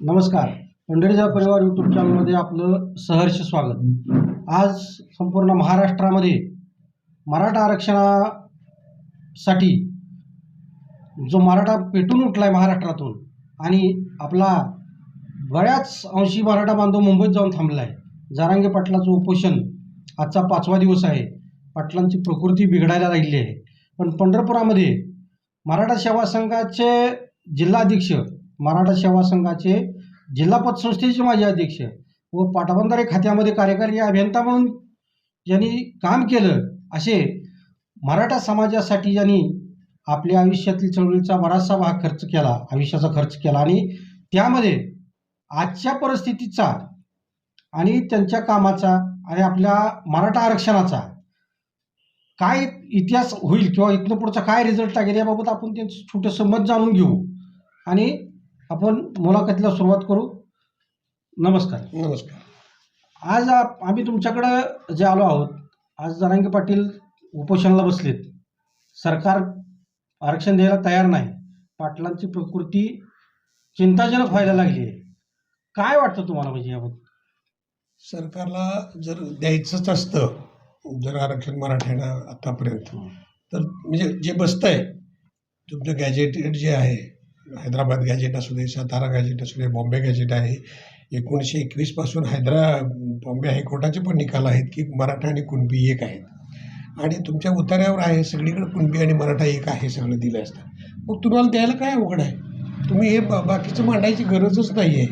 नमस्कार. पंढरीचा परिवार यूट्यूब चॅनलमध्ये आपलं सहर्ष स्वागत. आज संपूर्ण महाराष्ट्रामध्ये मराठा आरक्षणासाठी जो मराठा पेटून उठला आहे महाराष्ट्रातून आणि आपला बऱ्याच अंशी मराठा बांधव मुंबईत जाऊन थांबला आहे जारांगे पाटलाचं उपोषण आजचा पाचवा दिवस आहे. पाटलांची प्रकृती बिघडायला लागली आहे. पण पंढरपुरामध्ये मराठा सेवा संघाचे जिल्हाध्यक्ष मराठा सेवा संघाचे जिल्हा पतसंस्थेचे माजी अध्यक्ष व पाटबंधारे खात्यामध्ये कार्यकारी अभियंता म्हणून ज्यांनी काम केलं असे मराठा समाजासाठी ज्यांनी आपल्या आयुष्यातील चळवळीचा बराचसा भाग खर्च केला आयुष्याचा खर्च केला आणि त्यामध्ये आजच्या परिस्थितीचा आणि त्यांच्या कामाचा आणि आपल्या मराठा आरक्षणाचा काय इतिहास होईल किंवा इथनं पुढचा काय रिझल्ट लागेल याबाबत आपण त्यांचं छोटंसं मत जाणून घेऊ. आणि आपण मुलाखतीला सुरुवात करू. नमस्कार. नमस्कार. आज आप- आम्ही तुमच्याकडं जे आलो आहोत आज जरांगे पाटील उपोषणाला बसलेत. सरकार आरक्षण द्यायला तयार नाही. पाटलांची प्रकृती चिंताजनक व्हायला लागली आहे. काय वाटतं तुम्हाला म्हणजे याबद्दल? सरकारला जर द्यायचंच असतं जर आरक्षण मराठ्यांना आतापर्यंत तर म्हणजे जे बसतंय तुमचं गॅजेटेड जे आहे हैदराबाद गॅजेट असू दे सातारा गॅजेट असू दे बॉम्बे गॅजेट आहे. एकोणीसशे एकवीसपासून हैदरा बॉम्बे हायकोर्टाचे पण निकाल आहेत की मराठा आणि कुणबी एक आहेत. आणि तुमच्या उतार्यावर आहे सगळीकडे कुणबी आणि मराठा एक आहे सगळं दिलं असतं. मग तुम्हाला द्यायला काय अवघड आहे? तुम्ही हे बा बाकीचं मांडायची गरजच नाही आहे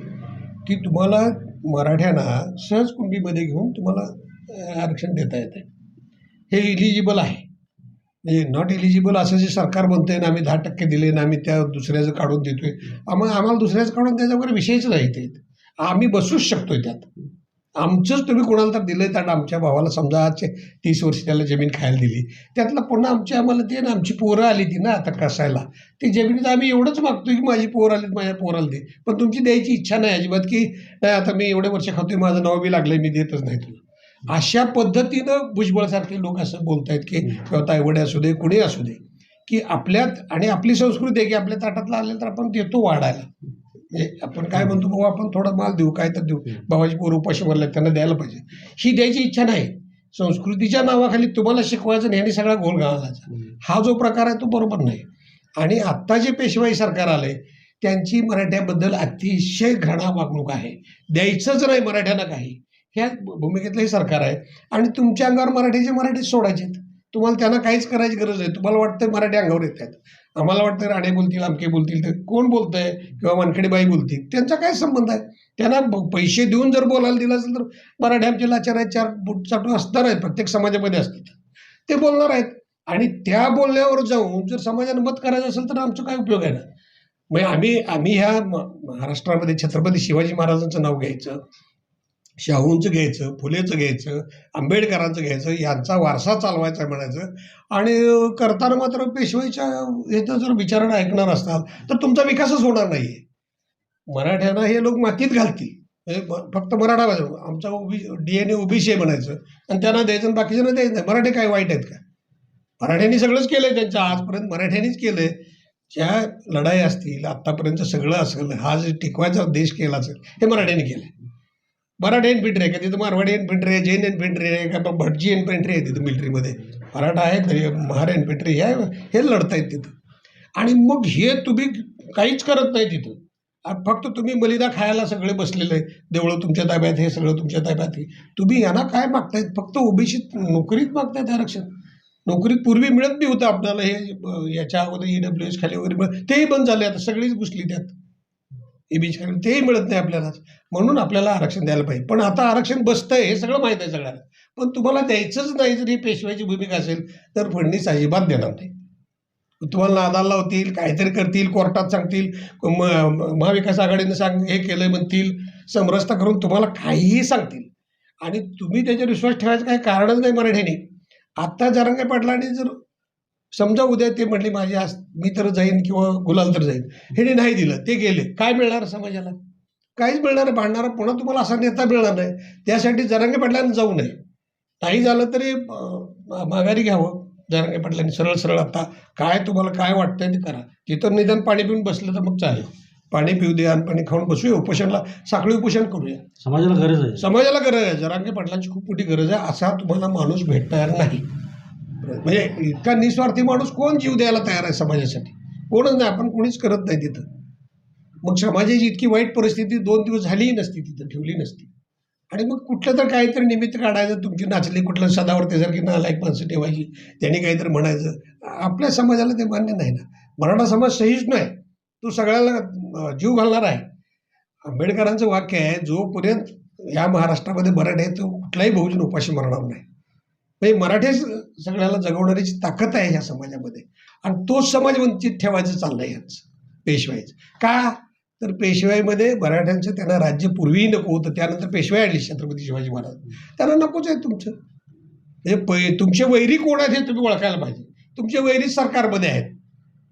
की तुम्हाला मराठ्यांना सहज कुणबीमध्ये घेऊन तुम्हाला आरक्षण देता येतं हे इलिजिबल आहे. म्हणजे नॉट इलिजिबल असं जे सरकार म्हणतंय ना आम्ही दहा टक्के दिले ना आम्ही त्या दुसऱ्याचं काढून देतोय. आम्हाला आम्हाला दुसऱ्याचं काढून त्याचा वगैरे विषयच नाही ते. आम्ही बसूच शकतोय त्यात. आमचंच तुम्ही कोणाला तर दिलं तर आमच्या भावाला समजा आज तीस वर्ष त्याला जमीन खायला दिली. त्यातलं पुन्हा आमची आम्हाला ते ना आमची पोरं आली ती ना आता कसायला. ती जमिनीत आम्ही एवढंच मागतो की माझी पोर आली माझ्या पोराला दे. पण तुमची द्यायची इच्छा नाही अजिबात की नाही आता मी एवढे वर्ष खातोय माझं नाव बी लागलंय मी देतच नाही तुला. अशा पद्धतीनं भुजबळसारखे लोक असं बोलतायत की किंवा तायवडे असू दे कुणी असू दे की आपल्यात आणि आपली संस्कृती आहे की आपल्या ताटातला आलेलं तर आपण देतो वाढायला. म्हणजे आपण काय म्हणतो बाबा आपण थोडा माल देऊ काय तर देऊ. भावाची पोरं उपाशी भरले त्यांना द्यायला पाहिजे. ही द्यायची इच्छा नाही. संस्कृतीच्या नावाखाली तुम्हाला शिकवायचं नाही आणि सगळा गोल घालायचा हा जो प्रकार आहे तो बरोबर नाही. आणि आत्ता जे पेशवाई सरकार आलंय त्यांची मराठ्याबद्दल अतिशय घृणा वागणूक आहे. द्यायचंच नाही मराठ्यांना काही. ह्या भूमिकेतलं हे सरकार आहे आणि तुमच्या अंगावर मराठीचे मराठी सोडायचे तुम्हाला त्यांना काहीच करायची गरज नाही. तुम्हाला वाटतं मराठी अंगावर येत आहेत. आम्हाला वाटतं राणे बोलतील आमके बोलतील तर कोण बोलतंय किंवा वानखेडेबाई बोलतील? त्यांचा काय संबंध आहे? त्यांना पैसे देऊन जर बोलायला दिलं असेल तर मराठी आमचे लाचार आहेत चार बुट चाटू असणार आहेत प्रत्येक समाजामध्ये असतात ते बोलणार आहेत. आणि त्या बोलण्यावर जाऊन जर समाजाने मत करायचं असेल तर आमचा काय उपयोग आहे ना? मग आम्ही आम्ही ह्या म- महाराष्ट्रामध्ये छत्रपती शिवाजी महाराजांचं नाव घ्यायचं. शाहूंचं घ्यायचं फुलेचं घ्यायचं आंबेडकरांचं घ्यायचं यांचा वारसा चालवायचा म्हणायचं. आणि करताना मात्र पेशवाईच्या ह्याचं जर विचारणं ऐकणार असतात तर तुमचा विकासच होणार नाही आहे मराठ्यांना हे लोक मातीत घालतील. म्हणजे फक्त मराठा भाषा आमचा O B D N A OBC आहे म्हणायचं. आणि त्यांना द्यायचं आणि बाकीच्यांना द्यायचं नाही. मराठे काय वाईट आहेत का? मराठ्यांनी सगळंच केलं आहे त्यांच्या आजपर्यंत. मराठ्यांनीच आहे ज्या लढाई असतील आत्तापर्यंत सगळं असेल हा जे टिकवायचा देश केला असेल हे मराठ्यांनी केलंय. मराठा इन्फेंट्री आहे का तिथं मारवाडी इन्फेंट्री आहे जैन इन्फेंट्री आहे का भटजी भटजी इन्फेंट्री आहे तिथं मिलिटरीमध्ये मराठा आहे तरी महार इन्फेंट्री हे आहे हे लढतायत तिथं. आणि मग हे तुम्ही काहीच करत नाही तिथं. फक्त तुम्ही बलिदा खायला सगळे बसलेले देवळं तुमच्या ताब्यात हे सगळं तुमच्या ताब्यात आहे. तुम्ही यांना काय मागतायत? फक्त ओबीसीत नोकरीत मागतायत आरक्षण. नोकरीत पूर्वी मिळत बी होतं आपल्याला हे याच्या अगोदर ई डब्ल्यू एस खाली वगैरे मिळत. तेही बंद झाले आता सगळीच घुसली त्यात. एबीसी खाली तेही मिळत नाही आपल्याला. म्हणून आपल्याला आरक्षण द्यायला पाहिजे. पण आता आरक्षण बसतं हे सगळं माहीत आहे सगळ्यांना. पण तुम्हाला द्यायचंच नाही जर ही पेशव्याची भूमिका असेल तर फडणीस अजिबात देणार नाही. तुम्हाला नादाला लावतील काहीतरी करतील कोर्टात सांगतील म- महाविकास आघाडीनं सांग हे केलंय म्हणतील समरसता करून तुम्हाला काहीही सांगतील. आणि तुम्ही त्याच्यावर विश्वास ठेवायचं काही कारणच नाही मराठीने आत्ता जरांगे पाटलांनी जर समजा उद्या ते म्हटले माझे मी तर जाईन किंवा गुलाल तर जाईन. ह्याने नाही दिलं ते गेले. काय मिळणार समाजाला? काहीच मिळणार नाही भांडणारा. पुन्हा तुम्हाला असा नेता मिळणार नाही. त्यासाठी जरांगे पाटलांनी जाऊ नये. नाही झालं तरी माघारी घ्यावं. जरांगे पाटलांनी सरळ सरळ आता काय तुम्हाला काय वाटतंय ते करा. तिथं निदान पाणी पिऊन बसलं तर मग चालेल. पाणी पिऊ दे आणि पाणी खाऊन बसूया. उपोषणला साखळी उपोषण करूया. समाजाला गरज आहे. समाजाला गरज आहे. जरांगे पाटलांची खूप मोठी गरज आहे. असा तुम्हाला माणूस भेटणार नाही. म्हणजे इतका निस्वार्थी माणूस कोण जीव द्यायला तयार आहे समाजासाठी? कोणच नाही आपण कोणीच करत नाही तिथं. मग समाजाची इतकी वाईट परिस्थिती दोन दिवस झालीही नसती तिथं ठेवली नसती. आणि मग कुठलं तर काहीतरी निमित्त काढायचं तुमची नाचली कुठलं सदावर्तीसारखी नालायक माणसं ठेवायची त्यांनी काहीतरी म्हणायचं. आपल्या समाजाला ते मान्य नाही ना. मराठा समाज सहिष्णू आहे. तो सगळ्याला जीव घालणार आहे. आंबेडकरांचं वाक्य आहे जोपर्यंत या महाराष्ट्रामध्ये मराठी आहे तो कुठलाही बहुजन उपाशी मरणार नाही. म्हणजे मराठीच सगळ्याला जगवणारीची ताकद आहे ह्या समाजामध्ये आणि तोच समाज वंचित ठेवायचं चाललंय यांचं पेशवाईचं का? तर पेशवाईमध्ये मराठ्यांचं त्यांना राज्य पूर्वीही नको होतं त्यानंतर पेशवाई आणली छत्रपती शिवाजी महाराज. त्यांना नकोच आहे तुमचं. म्हणजे पै तुमचे वैरी कोण आहेत हे तुम्ही ओळखायला पाहिजे. तुमचे वैरी सरकारमध्ये आहेत.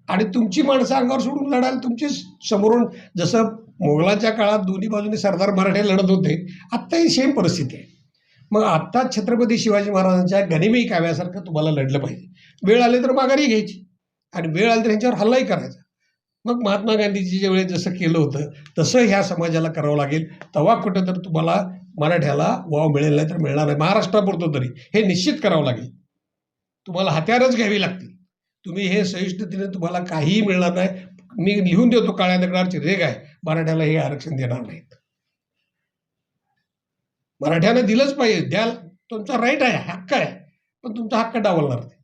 आणि तुमची माणसं अंगावर सोडून लढाल तुमचे समोरून जसं मोगलांच्या काळात दोन्ही बाजूने सरदार मराठे लढत होते आत्ताही सेम परिस्थिती आहे. मग आत्ताच छत्रपती शिवाजी महाराजांच्या गनिमी काव्यासारखं तुम्हाला लढलं पाहिजे. वेळ आली तर माघारी घ्यायची. आणि वेळ आली तर ह्यांच्यावर हल्लाही करायचा. मग महात्मा गांधीजी ज्या वेळेस जसं केलं होतं तसं ह्या समाजाला करावं लागेल. तेव्हा कुठं तर तुम्हाला मराठ्याला वाव मिळेल नाही तर मिळणार नाही. महाराष्ट्रापुरतं तरी हे निश्चित करावं लागेल. तुम्हाला हत्यारच घ्यावी लागतील. तुम्ही हे सहिष्णुतेने तुम्हाला काहीही मिळणार नाही. मी लिहून देतो काळ्या दगडावरची रेग आहे. मराठ्याला हे आरक्षण देणार नाहीत. मराठ्यानं दिलंच पाहिजे. द्याल. तुमचा राईट आहे हक्क आहे. पण तुमचा हक्क डावलणार ते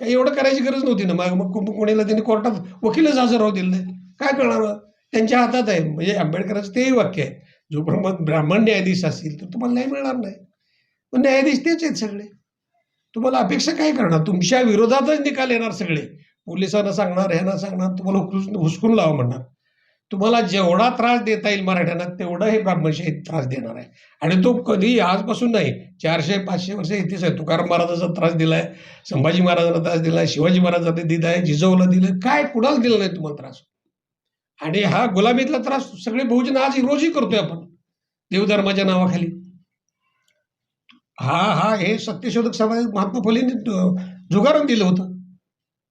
काही एवढं करायची गरज नव्हती ना. मग मग कुंभकोणीला त्यांनी कोर्टात वकीलच हजर राहू दिले नाही काय करणार त्यांच्या हातात आहे. म्हणजे आंबेडकरांचं तेही वाक्य आहे. जोपर्यंत ब्राह्मण न्यायाधीश असतील तर तुम्हाला न्याय मिळणार नाही. पण न्यायाधीश तेच आहेत सगळे. तुम्हाला अपेक्षा काय करणार? तुमच्या विरोधातच निकाल येणार सगळे. पोलिसांना सांगणार ह्यांना सांगणार तुम्हाला हुसकून हुसकून लावा म्हणणार. तुम्हाला जेवढा त्रास देता येईल मराठ्यांना तेवढा हे ब्राह्मणशाही त्रास देणार आहे. आणि तो कधी आजपासून नाही चारशे पाचशे वर्ष इतिहास आहे. तुकाराम महाराजाचा त्रास दिलाय संभाजी महाराजांना त्रास दिलाय शिवाजी महाराजांना आहे जिजाऊला दिलं काय कुणाला दिलं नाही तुम्हाला त्रास? आणि हा गुलामीतला त्रास सगळे बहुजन आज रोजही करतोय आपण देवधर्माच्या नावाखाली. हा हा हे सत्यशोधक समाज महात्मा फुलेंनी जुगारून दिलं होतं.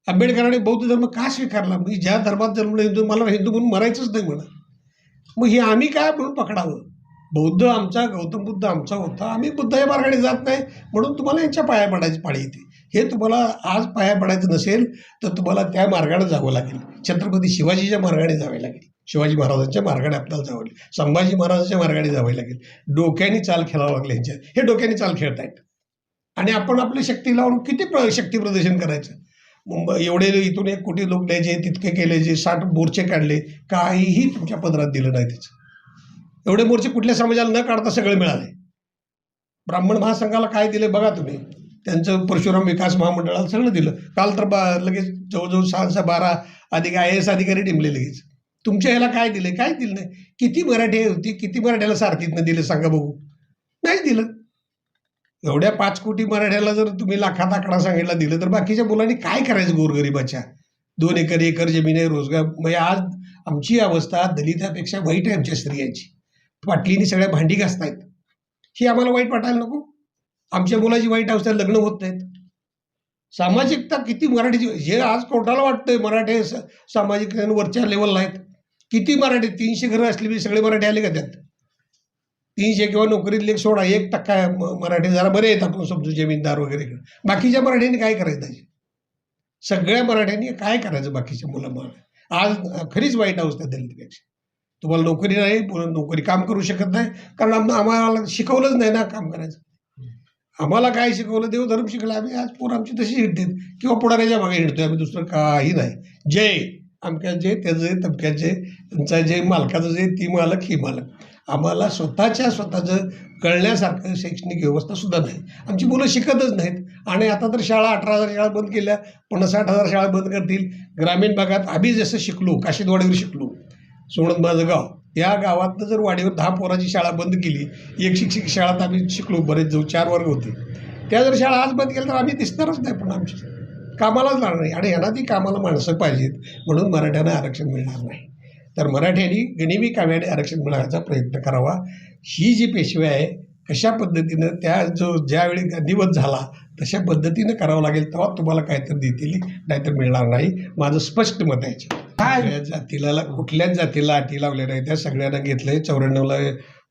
आंबेडकरांनी बौद्ध धर्म का स्वीकारला? म्हणजे ज्या धर्मात जन्मलं हिंदू मला हिंदू म्हणून मरायचंच नाही म्हणा. मग हे आम्ही काय म्हणून पकडावं? बौद्ध आमचा गौतम बुद्ध आमचा होता. आम्ही बुद्ध या मार्गाने जात नाही म्हणून तुम्हाला यांच्या पाया पडायची पाळी येते. हे तुम्हाला आज पाया पडायचं नसेल तर तुम्हाला त्या मार्गाने जावं लागेल. छत्रपती शिवाजीच्या मार्गाने जावे लागेल. शिवाजी महाराजांच्या मार्गाने आपल्याला जावं लागेल. संभाजी महाराजांच्या मार्गाने जावे लागेल. डोक्याने चाल खेळावं लागेल यांच्या. हे डोक्याने चाल खेळतायत. आणि आपण आपली शक्ती लावून किती प्र शक्ती प्रदर्शन करायचं? मुंबई एवढे इथून एक कोटी लोक द्यायचे तितके केले जे साठ मोर्चे काढले काहीही तुमच्या पदरात दिलं नाही त्याचं. एवढे मोर्चे कुठल्या समाजाला न काढता सगळे मिळाले. ब्राह्मण महासंघाला काय दिले बघा तुम्ही. त्यांचं परशुराम विकास महामंडळाला सगळं दिलं. काल तर बा लगेच जवळजवळ सहा सहा बारा अधिक आय एस अधिकारी नेमले लगेच. तुमच्या ह्याला काय दिले? काय दिलं नाही? किती मराठी होती किती मराठ्याला सारथीतनं दिलं सांगा बघू. नाही दिलं. एवढ्या पाच कोटी मराठ्याला जर तुम्ही लाखात आकडा सांगितला दिलं तर बाकीच्या मुलांनी काय करायचं गोरगरिबाच्या? दोन एकर एकर जमीन आहे रोजगार. म्हणजे आज आमची अवस्था दलितापेक्षा वाईट आहे आमच्या स्त्रियांची. पाटलीने सगळ्या भांडी घासतायत. ही आम्हाला वाईट वाटायला नको. आमच्या मुलाची वाईट अवस्था लग्न होत नाहीत. सामाजिकता किती मराठीची हे आज कोर्टाला वाटतंय मराठे स- सामाजिक वरच्या लेवलला आहेत. किती मराठी तीनशे घरं असली सगळे मराठी आले का त्यात? तीनशे किंवा नोकरीतले एक सोडा एक टक्का म- मराठी जरा बरे आहेत आपण समजू जमीनदार वगैरे बाकीच्या मराठ्यांनी काय करायचं त्याचे सगळ्या मराठ्यांनी काय करायचं बाकीच्या मुलं आज खरीच वाईट अवस्था दलितपेक्षा. तुम्हाला नोकरी नाही नोकरी काम करू शकत नाही कारण आम्हाला शिकवलंच नाही ना काम करायचं. आम्हाला काय शिकवलं? देवधर्म शिकलं. आम्ही आज पोरं आमची तशी हिंडतात. किंवा पुढाऱ्याच्या मागे हिंडतोय. आम्ही दुसरं काही नाही. जय. अमक्याचे जे तमक्याचे त्यांचा जे मालकाचं जे ती मालक ही मालक. आम्हाला स्वतःच्या स्वतःचं कळण्यासारखं शैक्षणिक व्यवस्थासुद्धा नाही. आमची मुलं शिकतच नाहीत. आणि आता तर शाळा अठरा हजार शाळा बंद केल्या पन्नासाठ हजार शाळा बंद करतील. ग्रामीण भागात आम्ही जसं शिकलो काशीदवाडीवर शिकलो सोडत माझं गाव या गावातनं जर वाडीवर दहा पोराची शाळा बंद केली एक शिक्षक शाळात आम्ही शिकलो बरेच जाऊ चार वर्ग होते. त्या जर शाळा आज बंद केल्या तर आम्ही दिसणारच नाही पण आमची. कामालाच लागणार नाही. आणि यांना ती कामाला माणसं पाहिजेत. म्हणून मराठ्यांना आरक्षण मिळणार नाही. तर मराठ्यांनी गनिमी काव्याने आरक्षण मिळवण्याचा प्रयत्न करावा. ही जी पेशवी आहे कशा पद्धतीनं त्या जो ज्यावेळी दिवस झाला तशा पद्धतीनं करावं लागेल तेव्हा तुम्हाला काहीतरी देतील नाहीतर मिळणार नाही. माझं स्पष्ट मत आहे. काय? जातीला कुठल्याच जातीला अटी लावल्या नाही त्या सगळ्यांना घेतलंय चौऱ्याण्णवला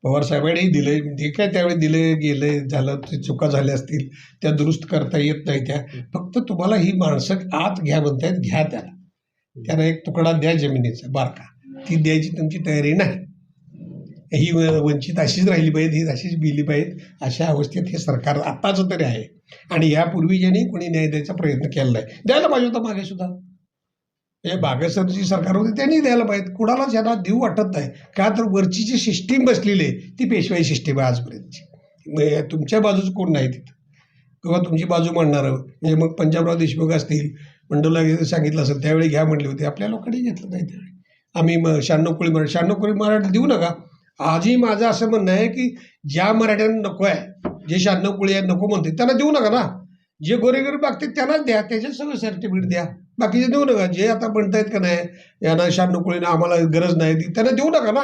पवार साहेबांनी दिले जे काय त्यावेळी दिले गेले झालं ते चुका झाल्या असतील त्या दुरुस्त करता येत नाही त्या. फक्त तुम्हाला ही माणसं आत घ्या म्हणतायत घ्या त्याला. त्यांना एक तुकडा द्या जमिनीचा बारका. ती द्यायची तुमची तयारी नाही. ही वंचित अशीच राहिली पाहिजे ही अशीच बिली पाहिजे अशा अवस्थेत हे सरकार आत्ताचं तरी आहे. आणि यापूर्वी ज्यांनी कोणी न्याय द्यायचा प्रयत्न केला आहे द्यायला पाहिजे होता मागे सुद्धा. हे बागेसर जी सरकार होती त्यांनी द्यायला पाहिजे कुणालाच यांना देऊ वाटत नाही. का तर वरची जी सिस्टीम बसलेली आहे ती पेशवाई सिस्टीम आहे आजपर्यंतची. तुमच्या बाजूच कोण नाही तिथं? किंवा तुमची बाजू मांडणारं? म्हणजे मग पंजाबराव देशमुख असतील मंडोला सांगितलं असेल त्यावेळी घ्या म्हटले होते. आपल्या लोकांनी घेतलं नाही त्यावेळी. आम्ही मग शहाण्णव कोळी मराठी शहाण्णव कोळी मराठी देऊ नका. आजही माझं असं म्हणणं आहे की ज्या मराठ्यांना नको आहे जे शहाण्णव कोळी आहे नको म्हणते त्यांना देऊ नका ना. जे गोरेगरीब मागतात त्यांनाच द्या त्याच्यात सगळं सर्टिफिकेट द्या. बाकीचे देऊ नका. जे आता म्हणतायत का नाही यांना शहाण्णव कोळीना आम्हाला गरज नाही ती त्यांना देऊ नका ना.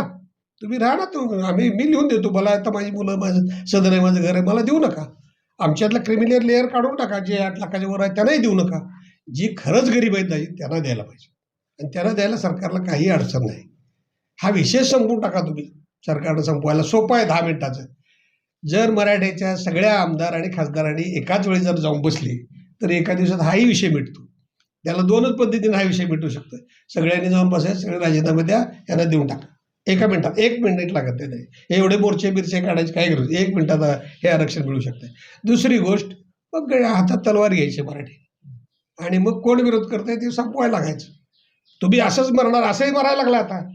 तुम्ही राहा ना तू आम्ही मी लिहून देतो. मला आता माझी मुलं माझं सदन आहे माझं घर आहे मला देऊ नका. आमच्यातला क्रिमिनल लेअर काढून टाका जे आठ लाखाच्या वर आहे त्यांनाही देऊ नका. जी खरंच गरीब आहेत नाही त्यांना द्यायला पाहिजे. आणि त्यांना द्यायला सरकारला काही अडचण नाही. हा विषय संपवून टाका तुम्ही. सरकारनं संपवायला सोपं आहे दहा मिनिटाचं. जर मराठ्याच्या सगळ्या आमदार आणि खासदारांनी एकाच वेळी जर जाऊन बसले तर एका दिवसात हाही विषय मिटतो. त्याला दोनच पद्धतीने हा विषय मिटू शकतो. सगळ्यांनी जाऊन बसायचं सगळे राजीनामे द्या यांना देऊन टाका. एका मिनिटात एक मिनिट लागत नाही. हे एवढे मोर्चे बिरचे काढायचे काय गरज? एक मिनिटात हे आरक्षण मिळू शकतं. दुसरी गोष्ट मग हातात तलवार घ्यायची मराठी. आणि मग कोण विरोध करतंय ते संपवायला लागायचं. तुम्ही असंच मरणार असंही मरायला लागला आता.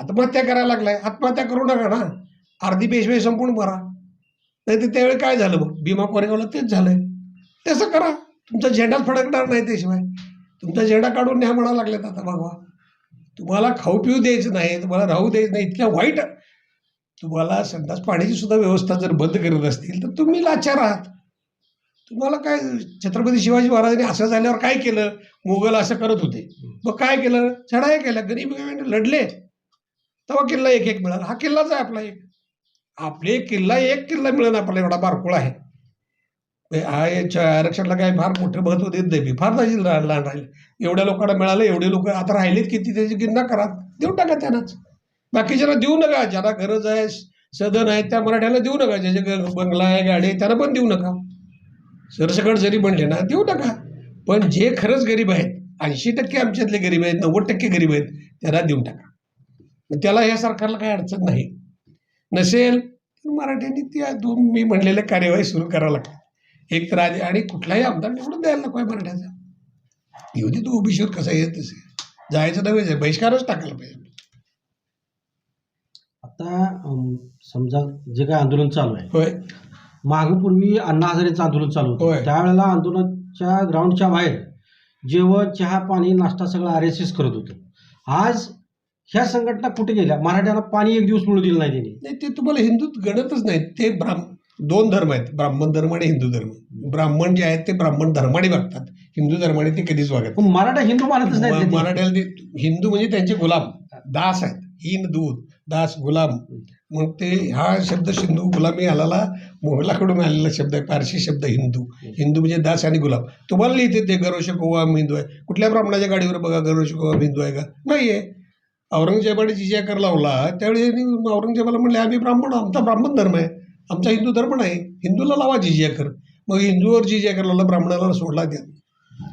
आत्महत्या करायला लागलाय. आत्महत्या करू नका ना. अर्धी पेशवे संपूर्ण मरा. नाही तर त्यावेळी काय झालं मग भीमा कोरेगावला तेच झालंय. तसं करा. तुमचा झेंडाच फडकणार नाही त्याशिवाय. तुमचा झेंडा काढून न्या म्हणा लागल्यात आता भगवा तुम्हाला खाऊ पिऊ द्यायचं नाही तुम्हाला राहू द्यायचं नाही. इतक्या वाईट. तुम्हाला संडास पाण्याची सुद्धा व्यवस्था जर बंद करत असतील तर तुम्ही लाचार आहात. तुम्हाला काय छत्रपती शिवाजी महाराजांनी असं झाल्यावर काय केलं? मोगल असं करत होते. मग काय केलं? चढाया केल्या. गरीब लढले. तेव्हा किल्ला एक एक मिळाला. हा किल्लाच आहे आपला एक. आपले किल्ला एक किल्ला मिळेल आपला एवढा बारकुळ आहे. हा आरक्षणाला काय फार मोठं महत्त्व देत नाही. मी फार नाही लहान राहिले. एवढ्या लोकांना मिळालं एवढे लोक आता राहिलेत किती? त्याची गिन्ना करा. देऊ टाका त्यांनाच. बाकीच्याला देऊ नका. ज्यांना गरज आहे सदन आहे त्या मराठ्याला देऊ नका. ज्याचे बंगला आहे गाडी आहे त्यांना पण देऊ नका. सरसकट जरी म्हणले ना देऊ नका. पण जे खरंच गरीब आहेत ऐंशी टक्के आमच्यातले गरीब आहेत नव्वद टक्के गरीब आहेत त्यांना देऊन टाका मग त्याला या सरकारला काही अडचण नाही. नसेल तर मराठ्यांनी त्या दोन मी म्हणलेल्या कार्यवाही सुरू करावं लागतात एक तर आधी आणि कुठलाही आमदार निवडून द्यायला नको आहे मराठ्याचा. येऊ दे तू ओबीसीवर कसा येत तसे. जायचं नव्हेच आहे बहिष्कारच टाकायला पाहिजे. आता समजा जे काय आंदोलन चालू आहे होय. मागपूर्वी अण्णा हजारेचं आंदोलन चालू होय. होतं त्यावेळेला आंदोलनाच्या ग्राउंडच्या बाहेर जेवण चहा पाणी नाश्ता सगळं आर एस एस करत होतं. आज ह्या संघटना कुठे गेल्या? मराठ्यांना पाणी एक दिवस मिळू दिलं नाही त्यांनी. नाही ते तुम्हाला हिंदू गणतच नाहीत. ते ब्राह्म दोन धर्म आहेत. ब्राह्मण धर्म आणि हिंदू धर्म. ब्राह्मण जे आहेत ते ब्राह्मण धर्माने वागतात हिंदू धर्माने ते कधीच वागत पण मराठा हिंदू मानतच नाही. नाही मराठ्याला ते हिंदू म्हणजे त्यांचे गुलाम. दास आहेत. हिंद दूध दास गुलाम. मग ते हा शब्द सिंधू गुलामी आलेला मोहलाकडून आलेला शब्द आहे पारशी शब्द हिंदू. हिंदू म्हणजे दास आणि गुलाम. तुम्हाला लिहिते ते गरोश गोवाम हिंदू आहे. कुठल्या ब्राह्मणाच्या गाडीवर बघा गरोश गोवाम हिंदू आहे का? नाही आहे औरंगजेबाने जिजिया कर लावला त्यावेळी औरंगजेबाला म्हणले आम्ही ब्राह्मण आमचा ब्राह्मण धर्म आहे. आमचा हिंदू धर्म नाही. हिंदूला लावा जिजिया कर मग हिंदूवर जिजिया कर लावला ब्राह्मणाला सोडला त्या.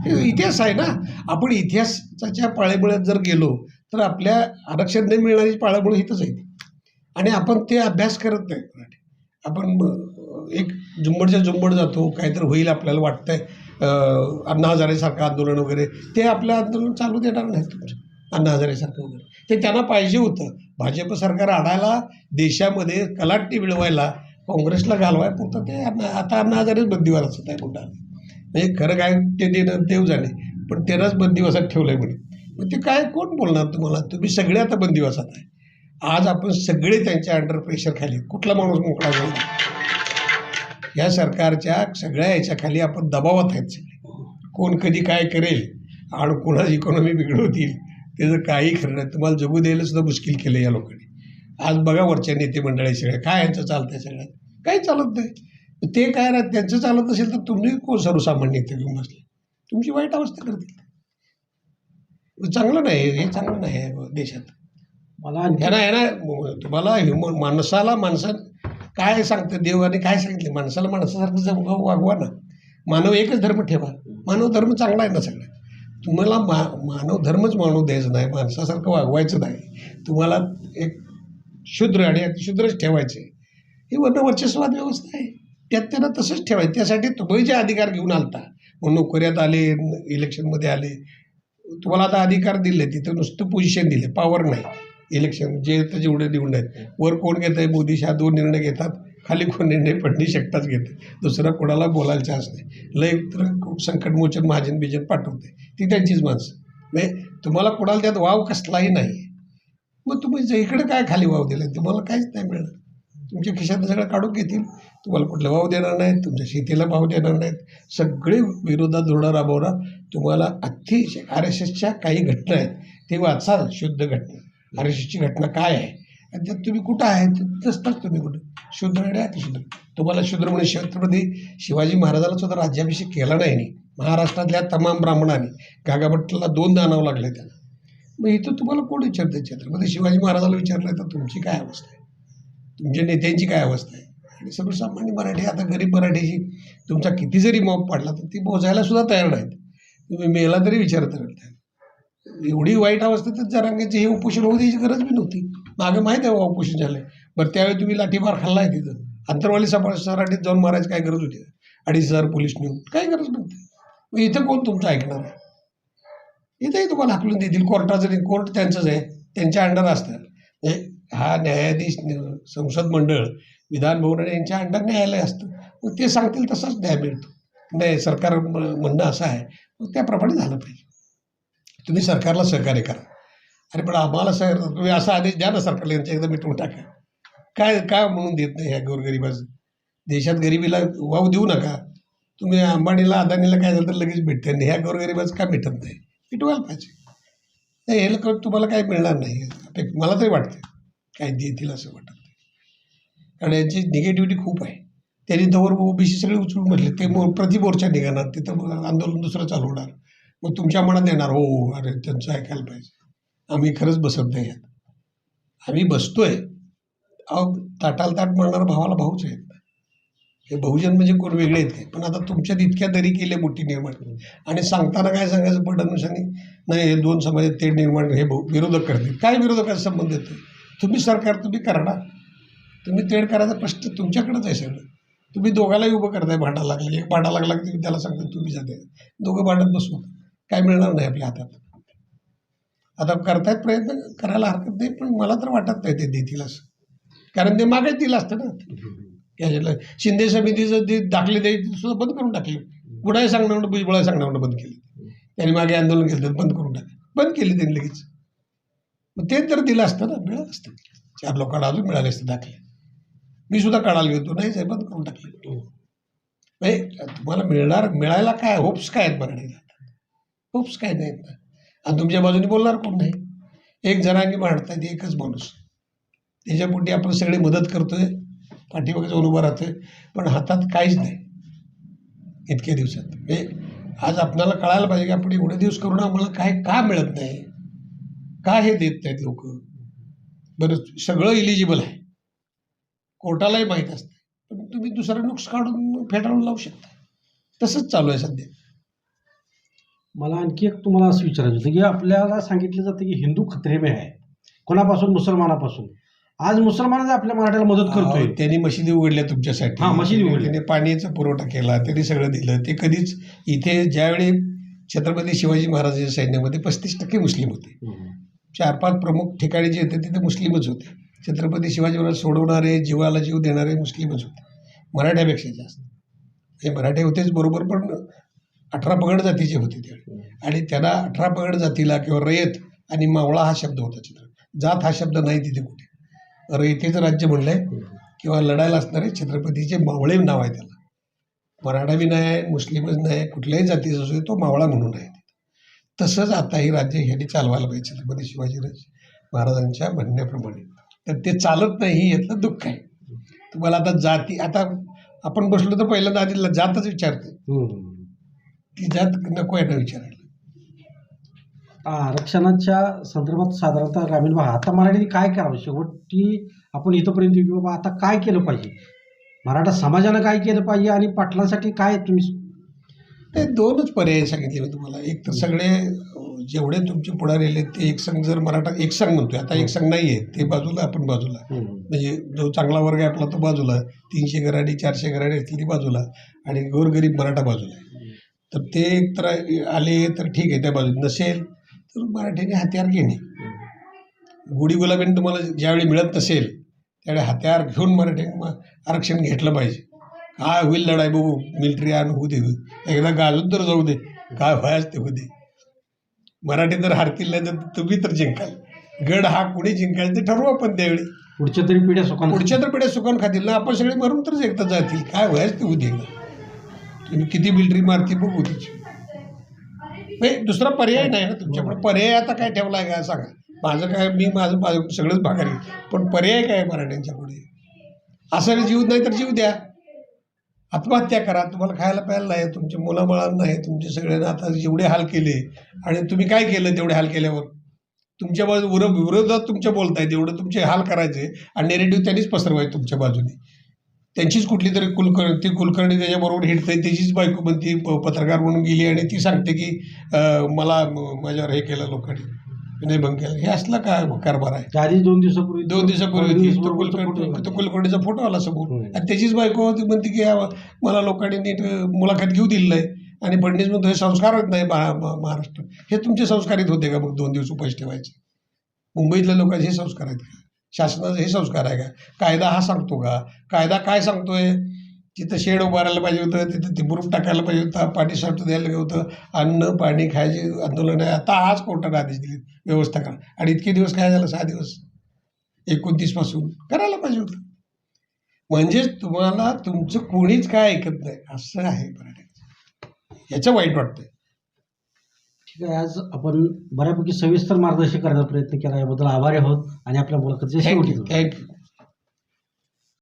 हे इतिहास आहे ना. आपण इतिहासाच्या पाळेमुळ्यात जर गेलो तर आपल्या आरक्षण न मिळणारी पाळेमुळे हितच आहे. आणि आपण ते अभ्यास करत नाही मराठी. आपण एक झुंबडच्या झुंबड जातो काहीतरी होईल आपल्याला वाटतंय आहे अण्णा हजारेसारखं आंदोलन वगैरे ते आपलं आंदोलन चालू देणार नाही तुमचं अण्णा हजारेसारखं वगैरे. ते त्यांना पाहिजे होतं. भाजप सरकार आणायला देशामध्ये कलाट्टी मिळवायला काँग्रेसला घालवाय पुरतं ते अण्णा आता अण्णा हजारेच बंदिवासात आहे कुठं म्हणजे खरं काय ते देणं देव जाणे पण त्यांनाच बंदिवासात आहे म्हणे. मग ते काय कोण बोलणार तुम्हाला? तुम्ही सगळे आता बंदिवासात आहे. आज आपण सगळे त्यांच्या अंडर प्रेशर खाली कुठला माणूस मोकळा जाऊ या सरकारच्या सगळ्या याच्याखाली आपण दबावात आहेत सगळे. कोण कधी काय करेल आणि कोणाची इकॉनॉमी बिघडवतील त्याचं काही खरं नाही. तुम्हाला जगू द्यायला सुद्धा मुश्किल केलं या लोकांनी. आज बघा वरच्या नेते मंडळी सगळे काय यांचं चालतंय सगळ्यात काही चालत नाही. ते काय राहत? त्यांचं चालत असेल तर तुम्ही कोण सर्वसामान्य इथे घेऊन बसले? तुमची वाईट अवस्था करतील. चांगलं नाही हे चांगलं नाही आहे देशात. मला ह्याना ह्याना तुम्हाला ह्युमन माणसाला माणसात काय सांगतं देवाने काय सांगितले? माणसाला माणसासारखं जग वागवा ना. मानव एकच धर्म ठेवा. मानव धर्म चांगला आहे ना सगळं? तुम्हाला मा मानव धर्मच मानव द्यायचं नाही. माणसासारखं वागवायचं नाही. तुम्हाला एक शूद्र आणि अतिशूद्रच ठेवायचे. ही वर्ण वर्चस्वाद व्यवस्था आहे. त्यात त्यांना तसंच ठेवायचं. त्यासाठी तुम्ही जे अधिकार घेऊन आलता मग नोकऱ्यात आले इलेक्शनमध्ये आले तुम्हाला आता अधिकार दिले तिथं नुसतं पोझिशन दिले पॉवर नाही. इलेक्शन जे तर जेवढे निवडून आहेत. वर कोण घेत आहे मोदी शहा दोन निर्णय घेतात. खाली कोण निर्णय फडणीस एकटाच घेते. दुसरा कोणाला बोलायला चान्स नाही. लय तर खूप संकटमोचन महाजन बिजन पाठवते. ती त्यांचीच माणसं. म्हणजे तुम्हाला कोणाला त्यात वाव कसलाही नाही. मग तुम्ही जे इकडे काय खाली वाव दिले तुम्हाला काहीच नाही मिळणार. तुमच्या खिशात सगळं काढून घेतील. तुम्हाला कुठला भाव देणार नाहीत. तुमच्या शेतीला भाव देणार नाहीत. सगळे विरोधात धोरणं राबवणार. तुम्हाला अतिशय आर एस एसच्या काही घटना आहेत. ते वाचा शुद्ध घटना. आर घटना काय आहे? आणि त्यात तुम्ही कुठं आहे? तसताच तुम्ही कुठं? शूद्र आणि अतिशूद्र तुम्हाला शूद्र म्हणजे छत्रपती शिवाजी महाराजाला सुद्धा राज्याभिषेक केला नाही नी. महाराष्ट्रातल्या तमाम ब्राह्मणांनी गागाभट्टला दोन आणावं लागले त्यांना. मग इथं तुम्हाला कोण विचारतं छत्रपती शिवाजी महाराजाला विचारलं तर तुमची काय अवस्था आहे? तुमच्या नेत्यांची काय अवस्था आहे? आणि सर्वसामान्य मराठी आता गरीब मराठीची तुमचा किती जरी मॉप पाडला तर ती मोजायला सुद्धा तयार नाहीत. तुम्ही मेला तरी विचारत राहता एवढी वाईट अवस्थेतच तर जरांगेचे हे उपोषण होऊ द्यायची गरज बी नव्हती. मागं माहीत आहे उपोषण झालं आहे बरं त्यावेळी तुम्ही लाठीमार खाल्लाय तिथं. अंतरवाली सभा सराठीत जाऊन मारायची काय गरज होती? अडीच हजार पोलीस नेऊन काही गरज नव्हती? मग इथं कोण तुमचं ऐकणार आहे? इथंही तुम्हाला हाकलून देतील. कोर्टाचं कोर्ट त्यांचंच आहे. त्यांच्या अंडर असतं हा न्यायाधीश संसद मंडळ विधानभवन यांच्या अंडर न्यायालय असतं. मग ते सांगतील तसंच न्याय मिळतो. नाही सरकार म्हणणं असं आहे. मग त्याप्रमाणे झालं पाहिजे. तुम्ही सरकारला सहकार्य करा. अरे पण आम्हाला सर तुम्ही असा आदेश द्या ना सरकारला यांच्या एकदा मिटवून टाका. काय काय म्हणून देत नाही ह्या गोरगरिबाचं? देशात गरिबीला वाव देऊ नका. तुम्ही अंबानीला अदानीला काय झालं तर लगेच भेटते आणि ह्या गोरगरिबाचं का भेटत नाही? मिटवायला पाहिजे. नाही हे लोक तुम्हाला काही मिळणार नाही. मला तरी वाटतं. काय देतील असं वाटत नाही. कारण याची निगेटिव्हिटी खूप आहे. त्यांनी तवर ओबीसी सगळे उचलून म्हटले ते मो प्रतिमोर्चा निघणार तिथं मग आंदोलन दुसरं चालू होणार. मग तुमच्या मनात येणार हो अरे त्यांचं ऐकायला पाहिजे. आम्ही खरंच बसत नाही आहेत. आम्ही बसतोय. अहो ताटाला ताट म्हणणार भावाला भाऊच आहेत. हे बहुजन म्हणजे कोण वेगळे आहेत काय पण आता तुमच्यात इतक्या दरी केल्या मोठी निर्माण. आणि सांगताना काय सांगायचं फडणवीसांनी नाही हे दोन समाजात ते निर्माण हे बहु- विरोधक करतील काय विरोधकाचा संबंध येतो तुम्ही सरकार तुम्ही करणार तुम्ही तेढ करायचा प्रश्न तुमच्याकडेच आहे सगळं. तुम्ही दोघालाही उभं करताय भांडा लागले एक भांडा लागला की तुम्ही त्याला सांगता तुम्ही जाते दोघं भांडत बसू काय मिळणार नाही आपल्या हातात. आता करतायत प्रयत्न करायला हरकत नाही पण मला तर वाटत नाही ते देतील असं. कारण ते मागे दिलं असतं ना. शिंदे समितीचं जे दाखले द्यायचे सुद्धा बंद करून टाकले. गुडाळे सांगणार भुजबळा सांगणार बंद केले. त्यांनी मागे आंदोलन केलं तर बंद करून टाकले. बंद केले त्यांनी लगेच. मग ते तर दिलं असतं ना मिळालं असतं. चार लोकांना अजून मिळाले असते दाखले. मी सुद्धा काढायला घेतो नाही साहेब बंद करून टाकले. म्हणजे तुम्हाला मिळणार मिळायला काय होप्स काय आहेत मराठीला खूपच काही नाहीत ना आणि तुमच्या बाजूने बोलणार कोण नाही? एक जणांनी मांडतायत एकच माणूस. त्याच्यापोटी आपण सगळे मदत करतोय पाठीमागे जाऊन उभं राहतोय पण हातात काहीच नाही. इतक्या दिवसात. म्हणजे आज आपल्याला कळायला पाहिजे की आपण एवढे दिवस करून आम्हाला काय का मिळत नाही? का हे देत नाहीत लोक? बरं सगळं इलिजिबल आहे. कोर्टालाही माहीत असतं. पण तुम्ही दुसरं नुकसान काढून फेटाळून लावू शकता. तसंच चालू आहे सध्या. मला आणखी एक तुम्हाला असं विचारायचं होतं की आपल्याला सांगितलं जातं की हिंदू खतरे में आहे कोणापासून? मुसलमानापासून. आज मुसलमान आपल्या मराठ्याला मदत करतोय. त्यांनी मशिदी उघडल्या तुमच्यासाठी. हा, मशिदी उघडल्या. त्यांनी पाण्याचा पुरवठा केला त्यांनी सगळं दिलं. ते कधीच इथे ज्यावेळी छत्रपती शिवाजी महाराजांच्या सैन्यामध्ये पस्तीस टक्के मुस्लिम होते. चार पाच प्रमुख ठिकाणी जे होते तिथे मुस्लिमच होते. छत्रपती शिवाजी महाराज सोडवणारे जीवाला जीव देणारे मुस्लिमच होते. मराठ्यापेक्षा जास्त. हे मराठे होतेच बरोबर पण अठरा पगड जातीचे होते त्यावेळी आणि त्यांना अठरा पगड जातीला किंवा रयत आणि मावळा हा शब्द होता चित्र. जात हा शब्द नाही तिथे कुठे. रयतेचं राज्य म्हणलंय किंवा लढायला असणारे छत्रपतीचे मावळे नाव आहे त्याला. मराठा बी नाही मुस्लिमच नाही कुठल्याही जातीचा असू दे, तो मावळा म्हणून आहे. तसंच आता हे राज्य ह्यांनी चालवायला पाहिजे छत्रपती शिवाजीराज महाराजांच्या म्हणण्याप्रमाणे. तर ते चालत नाही हे यातलं दुःख आहे. तुम्हाला आता जाती आता आपण बसलो तर पहिल्यांदा आधी जातच विचारते हम्म. ती जात नको आहे ना विचारायला. आरक्षणाच्या संदर्भात साधारणतः ग्रामीण भाग आता मराठीने काय करावं? शेवटी आपण इथंपर्यंत येऊ की बाबा आता काय केलं पाहिजे? मराठा समाजानं काय केलं पाहिजे आणि पाटलांसाठी काय तुम्ही? ते दोनच पर्याय सांगितले मी तुम्हाला. एक तर सगळे जेवढे तुमचे पुढारी आले ते एक संघ जर मराठा एक संघ म्हणतोय. आता एक संघ नाही आहे ते बाजूला आपण बाजूला. म्हणजे जो चांगला वर्ग आहे आपला तो बाजूला. तीनशे घराडी चारशे घराडी असतील ती बाजूला. आणि गोरगरीब मराठा बाजूला आहे. तर ते तर आले तर ठीक आहे त्या बाजूला नसेल तर मराठ्याने हत्यार घेणे. गुढी गुलाबीने तुम्हाला ज्यावेळी मिळत नसेल त्यावेळी हत्यार घेऊन मराठ्याने म- आरक्षण घेतलं पाहिजे. काय होईल लढाई बघू मिलिटरी आण होऊ दे. एकदा गाजून तर जाऊ दे. काय व्हायच ते होऊ दे. मराठी जर हारतील नाही तर तुम्ही तर जिंकाल. गड हा कुणी जिंकायचं ते ठरवू आपण त्यावेळी. पुढच्या तरी पिढ्या सुखाने पुढच्या तर पिढ्या सुकान खातील. ना आपण सगळे मरून तरच एकदा जातील. काय व्हायच ते उद्या तुम्ही किती बिल्डरी मारती बघू तिची. नाही दुसरा पर्याय नाही ना तुमच्याकडे. पर्याय आता काय ठेवला आहे का सांगा. माझं काय मी माझं माझं सगळंच भागारी पण पर्याय काय आहे मराठ्यांच्या पुढे? असं जीव नाही तर जीव द्या. आत्महत्या करा. तुम्हाला खायला प्यायला नाही तुमचे मुलामुळांना आहे तुमचे सगळ्यांना आता जेवढे हाल केले आणि तुम्ही काय केलं तेवढे हाल केल्यावर? तुमच्या बाजू विरो- विरोधात तुमच्या बोलतायत एवढं तुमचे हाल करायचे आणि नेरेटिव्ह त्यांनीच पसरवायचे तुमच्या बाजूने. त्यांचीच कुठली तरी कुलकर्णी ती कुलकर्णी त्याच्याबरोबर हिंडते त्याचीच बायको म्हणती प- पत्रकार म्हणून गेली आणि ती सांगते की मला माझ्यावर हे केलं लोकांनी विनयभंग केला हे असलं काय कारभार आहे? आधी दोन दिवसापूर्वी दोन दिवसापूर्वी ती- कुलकर्णी तो कुलकर्णीचा फोटो आला समोर. आणि त्याचीच बायको ती म्हणते की "हा, मला लोकांनी नीट मुलाखत घेऊ दिलं नाही आणि फडणवीस म्हणतो हे संस्कारच नाही महा- महा- महाराष्ट्र? हे तुमचे संस्कारित होते का मग दोन दिवस उपास ठेवायचे? मुंबईतल्या लोकांचे हे संस्कार आहेत का? शासनाचे हे संस्कार आहे का? कायदा हा सांगतो का? कायदा काय सांगतोय? तिथं शेड उभारायला पाहिजे होतं तिथं तिबुरूप टाकायला पाहिजे होता पाणी साठू द्यायला होतं अन्न पाणी खायचे आंदोलन आहे. आता आज कोर्टाने आदेश दिले व्यवस्था करा. आणि इतके दिवस काय झालं? सहा दिवस. एकोणतीसपासून करायला पाहिजे होतं. म्हणजेच तुम्हाला तुमचं कोणीच काय ऐकत नाही. असं आहे. मराठी याचं वाईट वाटतंय. ठीक आहे आज आपण बऱ्यापैकी सविस्तर मार्गदर्शन करण्याचा प्रयत्न केला याबद्दल आभारी आहोत आणि आपल्या मुलाखतीच्या शेवटी थँक्यू